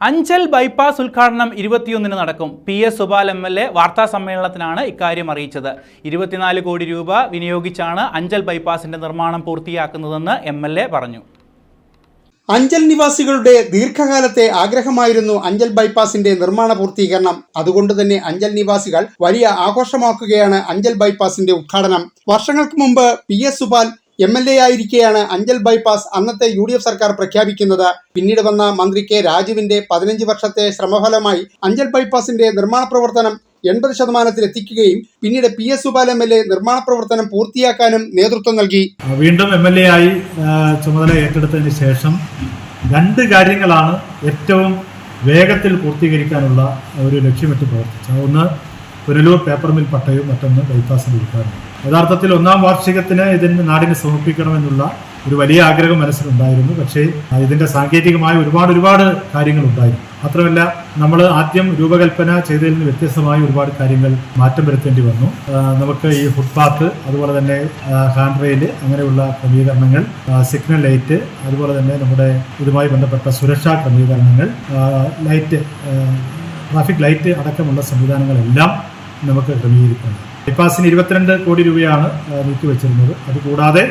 Anchal bypass ഉദ്ഘാടനം ഇരുപത്തിയൊന്നിന് നടക്കും. P S Subal M L A വാർത്താ സമ്മേളനത്തിനാണ് ഇക്കാര്യം അറിയിച്ചത്. ഇരുപത്തിനാല് കോടി രൂപ വിനിയോഗിച്ചാണ് അഞ്ചൽ ബൈപ്പാസിന്റെ നിർമ്മാണം പൂർത്തിയാക്കുന്നതെന്ന് എം എൽ എ പറഞ്ഞു. അഞ്ചൽ നിവാസികളുടെ ദീർഘകാലത്തെ ആഗ്രഹമായിരുന്നു അഞ്ചൽ ബൈപ്പാസിന്റെ നിർമ്മാണ പൂർത്തീകരണം. അതുകൊണ്ട് തന്നെ അഞ്ചൽ നിവാസികൾ വലിയ ആഘോഷമാക്കുകയാണ് അഞ്ചൽ ബൈപ്പാസിന്റെ ഉദ്ഘാടനം. വർഷങ്ങൾക്ക് മുമ്പ് P S Supal M L A ആയിരിക്കെയാണ് Anchal bypass അന്നത്തെ യു ഡി എഫ് സർക്കാർ പ്രഖ്യാപിക്കുന്നത്. പിന്നീട് വന്ന മന്ത്രി കെ രാജുവിന്റെ പതിനഞ്ച് വർഷത്തെ ശ്രമഫലമായി അഞ്ചൽ ബൈപ്പാസിന്റെ നിർമ്മാണ പ്രവർത്തനം എൺപത് ശതമാനത്തിൽ എത്തിക്കുകയും പിന്നീട് P S Subal M L A നിർമ്മാണ പ്രവർത്തനം പൂർത്തിയാക്കാനും നേതൃത്വം നൽകി. വീണ്ടും എം എൽ എ ആയി ചുമതല ഏറ്റെടുത്തതിന് ശേഷം രണ്ട് കാര്യങ്ങളാണ് ഏറ്റവും വേഗത്തിൽ പൂർത്തീകരിക്കാനുള്ള ഒരു ലക്ഷ്യമിട്ട് പ്രവർത്തിച്ചത്. ഒന്ന് പുനലൂർ പേപ്പർ മിൽ പട്ടയവും മറ്റൊന്ന് ബൈപ്പാസിന്റെ ഉദ്ഘാടനം. യഥാർത്ഥത്തിൽ ഒന്നാം വാർഷികത്തിന് ഇതിന് നാടിന് സമർപ്പിക്കണമെന്നുള്ള ഒരു വലിയ ആഗ്രഹം മനസ്സിലുണ്ടായിരുന്നു. പക്ഷേ ഇതിന്റെ സാങ്കേതികമായ ഒരുപാട് ഒരുപാട് കാര്യങ്ങൾ ഉണ്ടായിരുന്നു മാത്രമല്ല നമ്മൾ ആദ്യം രൂപകൽപ്പന ചെയ്തതിൽ നിന്ന് വ്യത്യസ്തമായ ഒരുപാട് കാര്യങ്ങൾ മാറ്റം വരുത്തേണ്ടി വന്നു. നമുക്ക് ഈ ഫുട്പാത്ത് അതുപോലെ തന്നെ ഹാൻഡ് റെയിൽ അങ്ങനെയുള്ള ക്രമീകരണങ്ങൾ സിഗ്നൽ ലൈറ്റ് അതുപോലെ തന്നെ നമ്മുടെ ഇതുമായി ബന്ധപ്പെട്ട സുരക്ഷാ ക്രമീകരണങ്ങൾ ലൈറ്റ് ട്രാഫിക് ലൈറ്റ് അടക്കമുള്ള സംവിധാനങ്ങളെല്ലാം നമുക്ക് ക്രമീകരിക്കണം ബൈപ്പാസിന് ഇരുപത്തിരണ്ട് കോടി രൂപയാണ് നീക്കിവെച്ചിരുന്നത്. അതുകൂടാതെ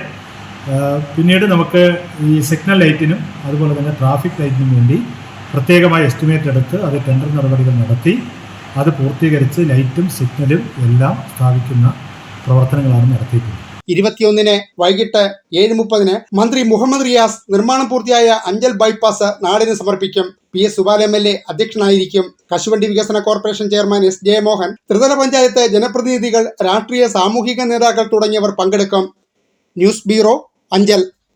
പിന്നീട് നമുക്ക് ഈ സിഗ്നൽ ലൈറ്റിനും അതുപോലെ തന്നെ ട്രാഫിക് ലൈറ്റിനും വേണ്ടി പ്രത്യേകമായ എസ്റ്റിമേറ്റ് എടുത്ത് അത് ടെൻഡർ നടപടികൾ നടത്തി. അത് പൂർത്തീകരിച്ച് ലൈറ്റും സിഗ്നലും എല്ലാം സ്ഥാപിക്കുന്ന പ്രവർത്തനങ്ങളാണ് നടത്തിയിട്ടുള്ളത്. ഇരുപത്തിയൊന്നിന് വൈകിട്ട് ഏഴ് മുപ്പതിന് മന്ത്രി മുഹമ്മദ് റിയാസ് നിർമ്മാണം പൂർത്തിയായ അഞ്ചൽ ബൈപ്പാസ് നാടിന് സമർപ്പിക്കും. P S Subal M L A അധ്യക്ഷനായിരിക്കും. കശുവണ്ടി വികസന കോർപ്പറേഷൻ ചെയർമാൻ എസ് ജയമോഹൻ ത്രിതല പഞ്ചായത്ത് ജനപ്രതിനിധികൾ രാഷ്ട്രീയ സാമൂഹിക നേതാക്കൾ തുടങ്ങിയവർ പങ്കെടുക്കും. News bureau Anchal.